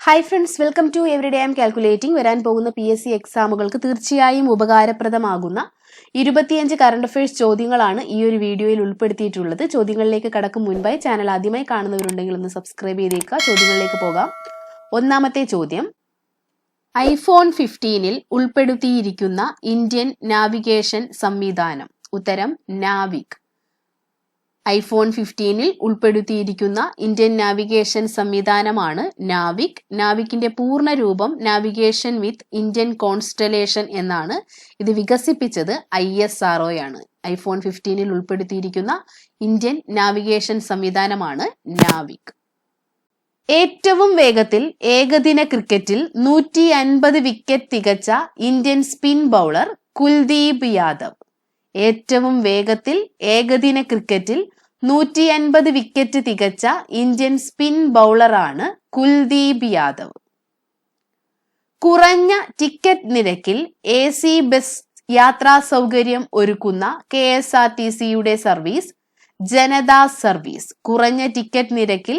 Hi friends welcome to every day am calculating വരാൻ പോകുന്ന P S C എക്സാമുകൾക്ക് തീർച്ചയായും ഉപകാരപ്രദമാകുന്ന ഇരുപത്തിയഞ്ച് കറണ്ട് അഫയേഴ്സ് ചോദ്യങ്ങളാണ് ഈ ഒരു വീഡിയോയിൽ ഉൾപ്പെടുത്തിയിട്ടുള്ളത്. ചോദ്യങ്ങളിലേക്ക് കടക്കും മുൻപായി ചാനൽ ആദ്യമായി കാണുന്നവരുണ്ടെങ്കിൽ ഒന്ന് സബ്സ്ക്രൈബ് ചെയ്തേക്കുക. ചോദ്യങ്ങളിലേക്ക് പോകാം. ഒന്നാമത്തെ ചോദ്യം. ഐഫോൺ ഫിഫ്റ്റീനിൽ ഉൾപ്പെടുത്തിയിരിക്കുന്ന ഇന്ത്യൻ നാവിഗേഷൻ സംവിധാനം. ഉത്തരം നാവിക് ഐഫോൺ ഫിഫ്റ്റീനിൽ ഉൾപ്പെടുത്തിയിരിക്കുന്ന ഇന്ത്യൻ നാവിഗേഷൻ സംവിധാനമാണ് നാവിക്. നാവിക്കിന്റെ പൂർണ രൂപം നാവിഗേഷൻ വിത്ത് ഇന്ത്യൻ കോൺസ്റ്റലേഷൻ എന്നാണ് ഇത് വികസിപ്പിച്ചത് ഐ എസ് ആർ ആണ് ഐഫോൺ ഫിഫ്റ്റീനിൽ ഉൾപ്പെടുത്തിയിരിക്കുന്ന ഇന്ത്യൻ നാവിഗേഷൻ സംവിധാനമാണ് നാവിക്. ഏറ്റവും വേഗത്തിൽ ഏകദിന ക്രിക്കറ്റിൽ നൂറ്റി അൻപത് wicket തികച്ച Indian spin bowler Kuldeep Yadav. ഏറ്റവും വേഗത്തിൽ ഏകദിന ക്രിക്കറ്റിൽ നൂറ്റി അൻപത് വിക്കറ്റ് തികച്ച ഇന്ത്യൻ സ്പിൻ ബൗളറാണ് കുൽദീപ് യാദവ്. കുറഞ്ഞ ടിക്കറ്റ് നിരക്കിൽ എ സി ബസ് യാത്രാ സൗകര്യം ഒരുക്കുന്ന കെ എസ് ആർ ടി സിയുടെ സർവീസ് ജനതാ സർവീസ് കുറഞ്ഞ ടിക്കറ്റ് നിരക്കിൽ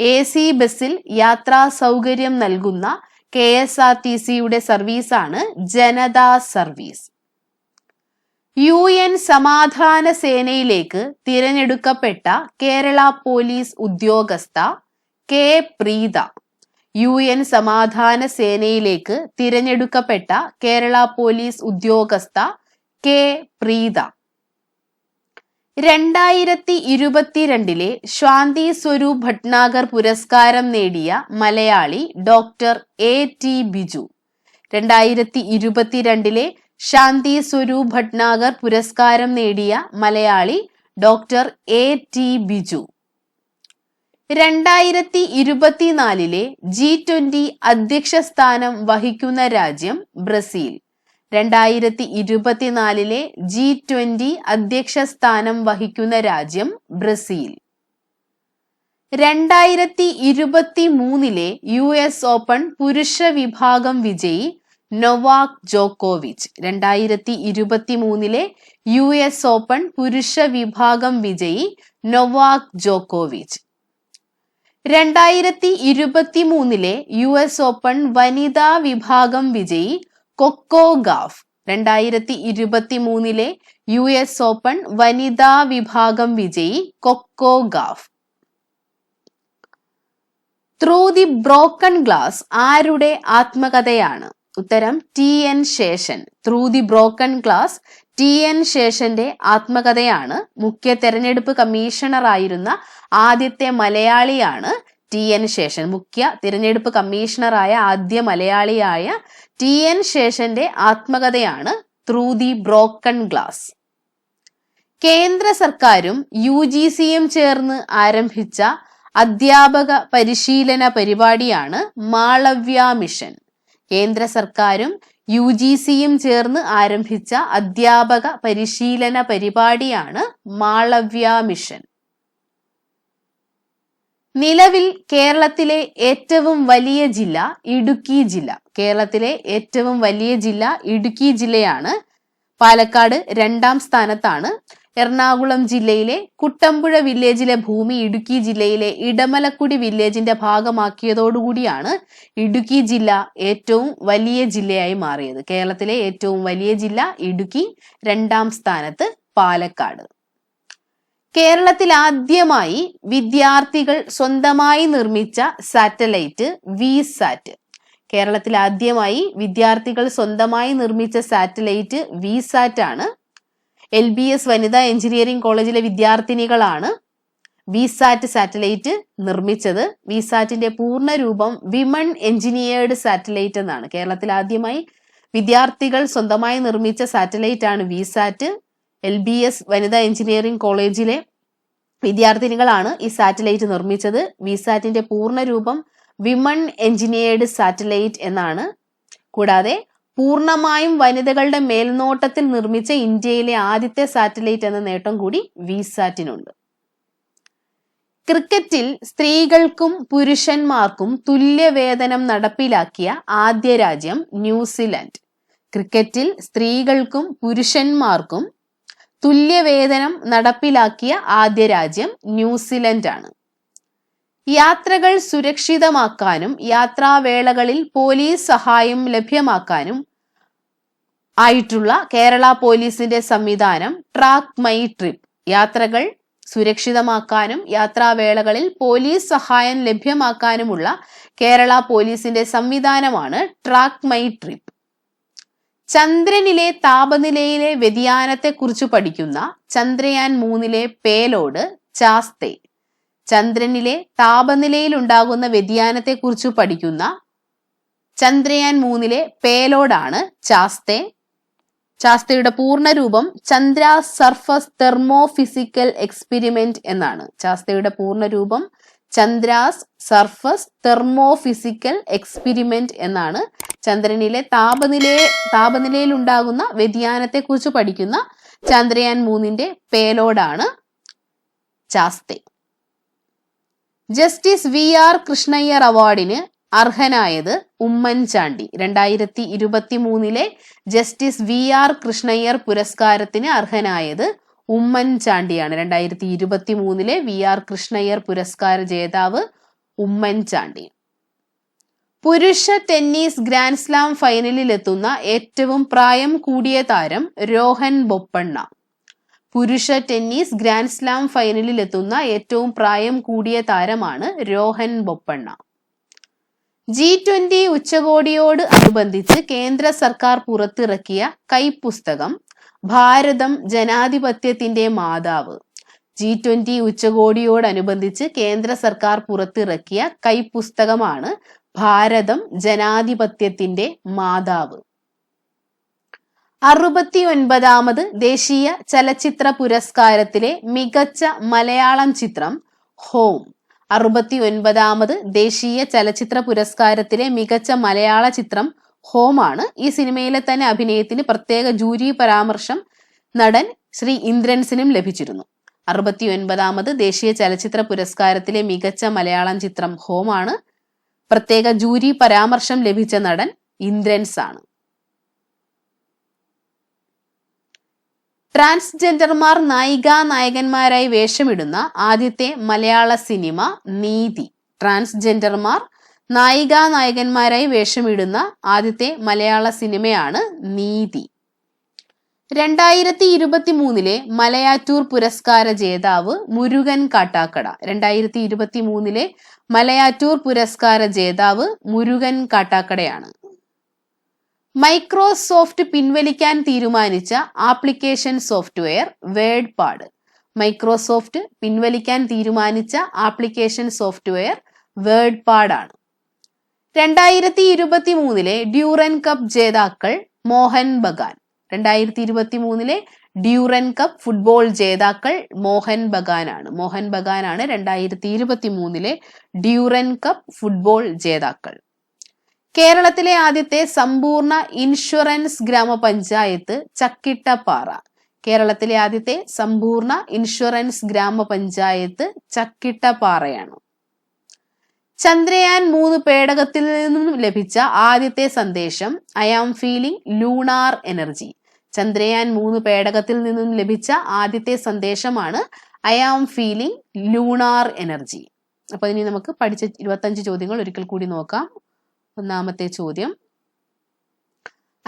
എ സി ബസ്സിൽ യാത്രാ സൗകര്യം നൽകുന്ന കെ എസ് ആർ ടി സിയുടെ സർവീസാണ് ജനതാ സർവീസ് യു എൻ സമാധാന സേനയിലേക്ക് തിരഞ്ഞെടുക്കപ്പെട്ട കേരള പോലീസ് ഉദ്യോഗസ്ഥ കെ പ്രീത യു എൻ സമാധാന സേനയിലേക്ക് തിരഞ്ഞെടുക്കപ്പെട്ട കേരള പോലീസ് ഉദ്യോഗസ്ഥ കെ പ്രീത. രണ്ടായിരത്തി ഇരുപത്തിരണ്ടിലെ ശാന്തി സ്വരൂപ് ഭട്നാഗർ പുരസ്കാരം നേടിയ Malayali doctor A T Biju. രണ്ടായിരത്തി ഇരുപത്തിരണ്ടിലെ ശാന്തി സ്വരൂപ് ഭട്നാഗർ പുരസ്കാരം നേടിയ Malayali doctor A T Biju. രണ്ടായിരത്തി ഇരുപത്തിനാലിലെ ജി ട്വന്റി അധ്യക്ഷ സ്ഥാനം വഹിക്കുന്ന രാജ്യം ബ്രസീൽ. രണ്ടായിരത്തി ഇരുപത്തിനാലിലെ ജി ട്വന്റി അധ്യക്ഷ സ്ഥാനം വഹിക്കുന്ന രാജ്യം ബ്രസീൽ. രണ്ടായിരത്തി ഇരുപത്തി മൂന്നിലെ യു എസ് ഓപ്പൺ പുരുഷ വിഭാഗം വിജയി നൊവാക് ജോക്കോവിച്ച് രണ്ടായിരത്തി ഇരുപത്തി മൂന്നിലെ യു എസ് ഓപ്പൺ പുരുഷ വിഭാഗം വിജയി നൊവാക് ജോക്കോവിച്ച്. രണ്ടായിരത്തി ഇരുപത്തി മൂന്നിലെ യു എസ് ഓപ്പൺ വനിതാ വിഭാഗം വിജയി കൊക്കോ ഗാഫ് രണ്ടായിരത്തി ഇരുപത്തി മൂന്നിലെ യു എസ് ഓപ്പൺ വനിതാ വിഭാഗം വിജയി Coco Gauff. Through the broken glass ആരുടെ ആത്മകഥയാണ്? ഉത്തരം T N Seshan through the broken glass T N ശേഷന്റെ ആത്മകഥയാണ്. മുഖ്യ തെരഞ്ഞെടുപ്പ് കമ്മീഷണർ ആയിരുന്ന ആദ്യത്തെ മലയാളിയാണ് ടി എൻ ശേഷൻ. മുഖ്യ തിരഞ്ഞെടുപ്പ് കമ്മീഷണറായ ആദ്യ മലയാളിയായ ടി എൻ ശേഷന്റെ ആത്മകഥയാണ് ത്രൂ ദി ബ്രോക്കൺ ഗ്ലാസ് കേന്ദ്ര സർക്കാരും യു ജി സിയും ചേർന്ന് ആരംഭിച്ച അധ്യാപക പരിശീലന പരിപാടിയാണ് മാളവ്യ മിഷൻ. കേന്ദ്ര സർക്കാരും യു ജി സിയും ചേർന്ന് ആരംഭിച്ച അധ്യാപക പരിശീലന പരിപാടിയാണ് മാളവ്യ മിഷൻ. നിലവിൽ കേരളത്തിലെ ഏറ്റവും വലിയ ജില്ല ഇടുക്കി ജില്ല. കേരളത്തിലെ ഏറ്റവും വലിയ ജില്ല ഇടുക്കി ജില്ലയാണ്. പാലക്കാട് രണ്ടാം സ്ഥാനത്താണ്. എറണാകുളം ജില്ലയിലെ കുട്ടമ്പുഴ വില്ലേജിലെ ഭൂമി ഇടുക്കി ജില്ലയിലെ ഇടമലക്കുടി വില്ലേജിന്റെ ഭാഗമാക്കിയതോടുകൂടിയാണ് ഇടുക്കി ജില്ല ഏറ്റവും വലിയ ജില്ലയായി മാറിയത്. കേരളത്തിലെ ഏറ്റവും വലിയ ജില്ല ഇടുക്കി രണ്ടാം സ്ഥാനത്ത് പാലക്കാട്. കേരളത്തിൽ ആദ്യമായി വിദ്യാർത്ഥികൾ സ്വന്തമായി നിർമ്മിച്ച സാറ്റലൈറ്റ് വി സാറ്റ് കേരളത്തിൽ ആദ്യമായി വിദ്യാർത്ഥികൾ സ്വന്തമായി നിർമ്മിച്ച സാറ്റലൈറ്റ് വി സാറ്റ് ആണ് എൽ ബി എസ് വനിതാ എഞ്ചിനീയറിംഗ് കോളേജിലെ വിദ്യാർത്ഥിനികളാണ് വിസാറ്റ് സാറ്റലൈറ്റ് നിർമ്മിച്ചത്. വിസാറ്റിന്റെ പൂർണ രൂപം വിമൺ എഞ്ചിനീയേർഡ് സാറ്റലൈറ്റ് എന്നാണ്. കേരളത്തിൽ ആദ്യമായി വിദ്യാർത്ഥികൾ സ്വന്തമായി നിർമ്മിച്ച സാറ്റലൈറ്റ് ആണ് വിസാറ്റ്. എൽ ബി എസ് വനിതാ എഞ്ചിനീയറിംഗ് കോളേജിലെ വിദ്യാർത്ഥിനികളാണ് ഈ സാറ്റലൈറ്റ് നിർമ്മിച്ചത്. വിസാറ്റിന്റെ പൂർണ രൂപം വിമൺ എഞ്ചിനീയേർഡ് സാറ്റലൈറ്റ് എന്നാണ്. കൂടാതെ പൂർണമായും വനിതകളുടെ മേൽനോട്ടത്തിൽ നിർമ്മിച്ച ഇന്ത്യയിലെ ആദ്യത്തെ സാറ്റലൈറ്റ് എന്ന നേട്ടം കൂടി വിസാറ്റിനുണ്ട് ക്രിക്കറ്റിൽ സ്ത്രീകൾക്കും പുരുഷന്മാർക്കും തുല്യ വേതനം നടപ്പിലാക്കിയ ആദ്യ രാജ്യം ന്യൂസിലൻഡ്. ക്രിക്കറ്റിൽ സ്ത്രീകൾക്കും പുരുഷന്മാർക്കും തുല്യ വേതനം നടപ്പിലാക്കിയ ആദ്യ രാജ്യം ന്യൂസിലൻഡ് ആണ് യാത്രകൾ സുരക്ഷിതമാക്കാനും യാത്രാവേളകളിൽ പോലീസ് സഹായം ലഭ്യമാക്കാനും ആയിട്ടുള്ള കേരള പോലീസിന്റെ സംവിധാനം ട്രാക്ക് മൈ ട്രിപ്പ്. യാത്രകൾ സുരക്ഷിതമാക്കാനും യാത്രാവേളകളിൽ പോലീസ് സഹായം ലഭ്യമാക്കാനുമുള്ള കേരള പോലീസിന്റെ സംവിധാനമാണ് ട്രാക്ക് മൈ ട്രിപ്പ്. ചന്ദ്രനിലെ താപനിലയിലെ വ്യതിയാനത്തെക്കുറിച്ച് പഠിക്കുന്ന ചന്ദ്രയാൻ മൂന്നിലെ പേലോഡ് ചാസ്തെ. ചന്ദ്രനിലെ താപനിലയിൽ ഉണ്ടാകുന്ന വ്യതിയാനത്തെക്കുറിച്ച് പഠിക്കുന്ന ചന്ദ്രയാൻ മൂന്നിലെ പേലോഡാണ് ചാസ്തെ. ശാസ്ത്രയുടെ പൂർണരൂപം Chandra surface thermo physical experiment എന്നാണ്. ശാസ്ത്രയുടെ പൂർണരൂപം Chandra's surface thermo physical experiment എന്നാണ് ചന്ദ്രനിലെ താപനിലയെ താപനിലയിൽ ഉണ്ടാകുന്ന വ്യതിയാനത്തെക്കുറിച്ച് പഠിക്കുന്ന ചന്ദ്രയാൻ മൂന്നിന്റെ പേലോഡാണ് ChaSTE. Justice V R Krishna Iyer അവാർഡിന് അർഹനായത് ഉമ്മൻചാണ്ടി. രണ്ടായിരത്തി ഇരുപത്തി മൂന്നിലെ ജസ്റ്റിസ് വി ആർ കൃഷ്ണയ്യർ പുരസ്കാരത്തിന് അർഹനായത് ഉമ്മൻചാണ്ടിയാണ്. രണ്ടായിരത്തി ഇരുപത്തി മൂന്നിലെ വി ആർ കൃഷ്ണയ്യർ പുരസ്കാര ജേതാവ് ഉമ്മൻചാണ്ടി. പുരുഷ ടെന്നീസ് ഗ്രാൻഡ് സ്ലാം ഫൈനലിൽ എത്തുന്ന ഏറ്റവും പ്രായം കൂടിയ താരം രോഹൻ ബൊപ്പണ്ണ. പുരുഷ ടെന്നീസ് ഗ്രാൻഡ് സ്ലാം ഫൈനലിൽ എത്തുന്ന ഏറ്റവും പ്രായം കൂടിയ താരമാണ് രോഹൻ ബൊപ്പണ്ണ. ജി ട്വന്റി ഉച്ചകോടിയോട് അനുബന്ധിച്ച് കേന്ദ്ര സർക്കാർ പുറത്തിറക്കിയ കൈപ്പുസ്തകം ഭാരതം ജനാധിപത്യത്തിന്റെ മാതാവ്. ജി ട്വന്റി ഉച്ചകോടിയോടനുബന്ധിച്ച് കേന്ദ്ര സർക്കാർ പുറത്തിറക്കിയ കൈപ്പുസ്തകമാണ് ഭാരതം ജനാധിപത്യത്തിന്റെ മാതാവ്. അറുപത്തി ഒൻപതാമത് ദേശീയ ചലച്ചിത്ര പുരസ്കാരത്തിലെ മികച്ച മലയാളം ചിത്രം ഹോം. അറുപത്തി ഒൻപതാമത് ദേശീയ ചലച്ചിത്ര പുരസ്കാരത്തിലെ മികച്ച മലയാള ചിത്രം ഹോമാണ് ഈ സിനിമയിലെ തന്നെ അഭിനയത്തിന് പ്രത്യേക ജൂരി പരാമർശം നടൻ ശ്രീ ഇന്ദ്രൻസിനും ലഭിച്ചിരുന്നു. അറുപത്തി ഒൻപതാമത് ദേശീയ ചലച്ചിത്ര പുരസ്കാരത്തിലെ മികച്ച മലയാളം ചിത്രം ഹോമാണ് പ്രത്യേക ജൂരി പരാമർശം ലഭിച്ച നടൻ ഇന്ദ്രൻസ് ആണ് ട്രാൻസ്ജെൻഡർമാർ നായിക നായകന്മാരായി വേഷമിടുന്ന ആദ്യത്തെ മലയാള സിനിമ നീതി. ട്രാൻസ്ജെൻഡർമാർ നായിക നായകന്മാരായി വേഷമിടുന്ന ആദ്യത്തെ മലയാള സിനിമയാണ് നീതി. രണ്ടായിരത്തി ഇരുപത്തി മൂന്നിലെ മലയാറ്റൂർ പുരസ്കാര ജേതാവ് മുരുകൻ കാട്ടാക്കട. രണ്ടായിരത്തി ഇരുപത്തി മൂന്നിലെ മലയാറ്റൂർ പുരസ്കാര ജേതാവ് മുരുകൻ കാട്ടാക്കടയാണ്. മൈക്രോസോഫ്റ്റ് പിൻവലിക്കാൻ തീരുമാനിച്ച application software WordPad Microsoft പിൻവലിക്കാൻ തീരുമാനിച്ച ആപ്ലിക്കേഷൻ സോഫ്റ്റ്വെയർ വേഡ് പാഡാണ് രണ്ടായിരത്തി ഇരുപത്തി മൂന്നിലെ ഡ്യൂറൻ കപ്പ് ജേതാക്കൾ മോഹൻ ബഗാൻ. രണ്ടായിരത്തി ഇരുപത്തി മൂന്നിലെ ഡ്യൂറൻ കപ്പ് ഫുട്ബോൾ ജേതാക്കൾ മോഹൻ ബഗാനാണ്. മോഹൻ ബഗാനാണ് രണ്ടായിരത്തി ഇരുപത്തി മൂന്നിലെ ഡ്യൂറൻ കപ്പ് ഫുട്ബോൾ ജേതാക്കൾ. കേരളത്തിലെ ആദ്യത്തെ സമ്പൂർണ ഇൻഷുറൻസ് ഗ്രാമപഞ്ചായത്ത് ചക്കിട്ടപ്പാറ. കേരളത്തിലെ ആദ്യത്തെ സമ്പൂർണ ഇൻഷുറൻസ് ഗ്രാമപഞ്ചായത്ത് ചക്കിട്ടപ്പാറയാണ്. ചന്ദ്രയാൻ മൂന്ന് പേടകത്തിൽ നിന്നും ലഭിച്ച ആദ്യത്തെ സന്ദേശം I am feeling lunar energy Chandrayaan മൂന്ന് പേടകത്തിൽ നിന്നും ലഭിച്ച ആദ്യത്തെ സന്ദേശമാണ് I am feeling lunar energy അപ്പൊ ഇനി നമുക്ക് പഠിച്ച ഇരുപത്തഞ്ച് ചോദ്യങ്ങൾ ഒരിക്കൽ കൂടി നോക്കാം. ഒന്നാമത്തെ ചോദ്യം.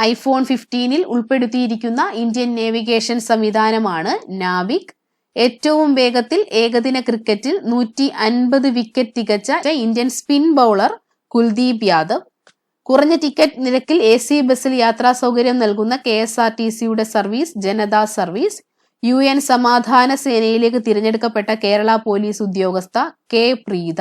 ഐഫോൺ ഫിഫ്റ്റീനിൽ ഉൾപ്പെടുത്തിയിരിക്കുന്ന ഇന്ത്യൻ നേവിഗേഷൻ സംവിധാനമാണ് നാവിക്. ഏറ്റവും വേഗത്തിൽ ഏകദിന ക്രിക്കറ്റിൽ നൂറ്റി അൻപത് wicket തികച്ച Indian spin bowler Kuldeep Yadav. കുറഞ്ഞ ടിക്കറ്റ് നിരക്കിൽ എ സി ബസ്സിൽ യാത്രാ സൗകര്യം നൽകുന്ന കെ എസ് ആർ ടി സിയുടെ service Janata service. U N സമാധാന സേനയിലേക്ക് തിരഞ്ഞെടുക്കപ്പെട്ട കേരള പോലീസ് ഉദ്യോഗസ്ഥ കെ പ്രീത.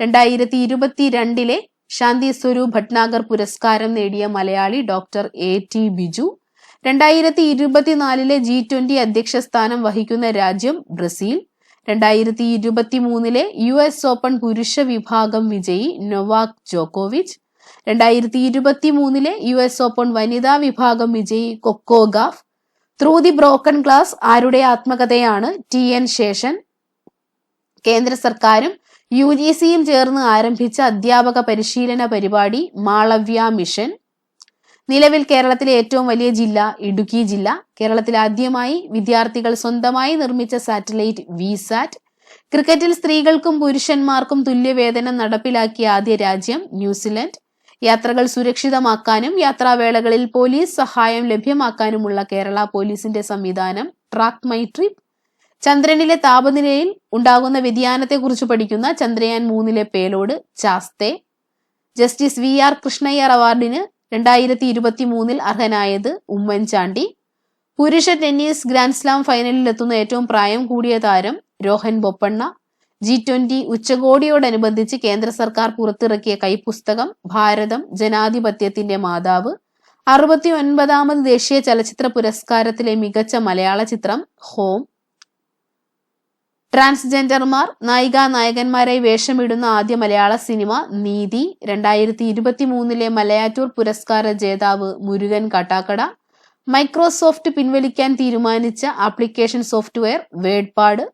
രണ്ടായിരത്തി ഇരുപത്തിരണ്ടിലെ ശാന്തി സ്വരൂപ് ഭട്നാഗർ പുരസ്കാരം നേടിയ Malayali doctor A T Biju. രണ്ടായിരത്തി ഇരുപത്തിനാലിലെ ജി ട്വന്റി അധ്യക്ഷ സ്ഥാനം വഹിക്കുന്ന രാജ്യം ബ്രസീൽ. രണ്ടായിരത്തി ഇരുപത്തി മൂന്നിലെ യു എസ് ഓപ്പൺ പുരുഷ വിഭാഗം വിജയി നൊവാക് ജോക്കോവിച്ച്. രണ്ടായിരത്തി ഇരുപത്തി മൂന്നിലെ യു എസ് ഓപ്പൺ വനിതാ വിഭാഗം വിജയി Coco Gauff. Through the broken glass ആരുടെ ആത്മകഥയാണ് ടി എൻ ശേഷൻ. കേന്ദ്ര സർക്കാരും യു ജി സിയും ചേർന്ന് ആരംഭിച്ച അധ്യാപക പരിശീലന പരിപാടി മാളവ്യ മിഷൻ. നിലവിൽ കേരളത്തിലെ ഏറ്റവും വലിയ ജില്ല ഇടുക്കി ജില്ല. കേരളത്തിൽ ആദ്യമായി വിദ്യാർത്ഥികൾ സ്വന്തമായി നിർമ്മിച്ച സാറ്റലൈറ്റ് വിസാറ്റ്. ക്രിക്കറ്റിൽ സ്ത്രീകൾക്കും പുരുഷന്മാർക്കും തുല്യവേതനം നടപ്പിലാക്കിയ ആദ്യ രാജ്യം ന്യൂസിലൻഡ്. യാത്രകൾ സുരക്ഷിതമാക്കാനും യാത്രാവേളകളിൽ പോലീസ് സഹായം ലഭ്യമാക്കാനുമുള്ള കേരള പോലീസിന്റെ സംവിധാനം ട്രാക്ക് മൈ ട്രിപ്പ് ചന്ദ്രനിലെ താപനിലയിൽ ഉണ്ടാകുന്ന വ്യതിയാനത്തെക്കുറിച്ച് പഠിക്കുന്ന ചന്ദ്രയാൻ മൂന്നിലെ payload ChaSTE. Justice V R Krishna Iyer അവാർഡിന് രണ്ടായിരത്തി ഇരുപത്തി മൂന്നിൽ അർഹനായത് ഉമ്മൻചാണ്ടി. പുരുഷ ടെന്നീസ് ഗ്രാൻഡ്സ്ലാം ഫൈനലിൽ എത്തുന്ന ഏറ്റവും പ്രായം കൂടിയ താരം രോഹൻ ബൊപ്പണ്ണ. ജി ട്വന്റി ഉച്ചകോടിയോടനുബന്ധിച്ച് കേന്ദ്ര സർക്കാർ പുറത്തിറക്കിയ കൈപ്പുസ്തകം ഭാരതം ജനാധിപത്യത്തിന്റെ മാതാവ്. അറുപത്തി ഒൻപതാമത് ദേശീയ ചലച്ചിത്ര പുരസ്കാരത്തിലെ മികച്ച മലയാള ചിത്രം ഹോം. ട്രാൻസ്ജെൻഡർമാർ നായിക നായകന്മാരായി വേഷമിടുന്ന ആദ്യ മലയാള സിനിമ നീതി രണ്ടായിരത്തി ഇരുപത്തി മൂന്നിലെ മലയാറ്റൂർ പുരസ്കാര ജേതാവ് മുരുകൻ കാട്ടാക്കട മൈക്രോസോഫ്റ്റ് പിൻവലിക്കാൻ തീരുമാനിച്ച ആപ്ലിക്കേഷൻ സോഫ്റ്റ്വെയർ വേഡ്പാട്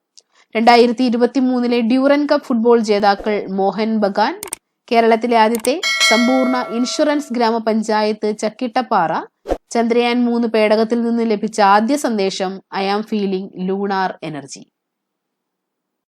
രണ്ടായിരത്തി ഇരുപത്തി മൂന്നിലെ ഡ്യൂറൻ കപ്പ് ഫുട്ബോൾ ജേതാക്കൾ മോഹൻ ബഗാൻ കേരളത്തിലെ ആദ്യത്തെ സമ്പൂർണ ഇൻഷുറൻസ് ഗ്രാമപഞ്ചായത്ത് ചക്കിട്ടപ്പാറ ചന്ദ്രയാൻ മൂന്ന് പേടകത്തിൽ നിന്ന് ലഭിച്ച ആദ്യ സന്ദേശം I am feeling lunar energy.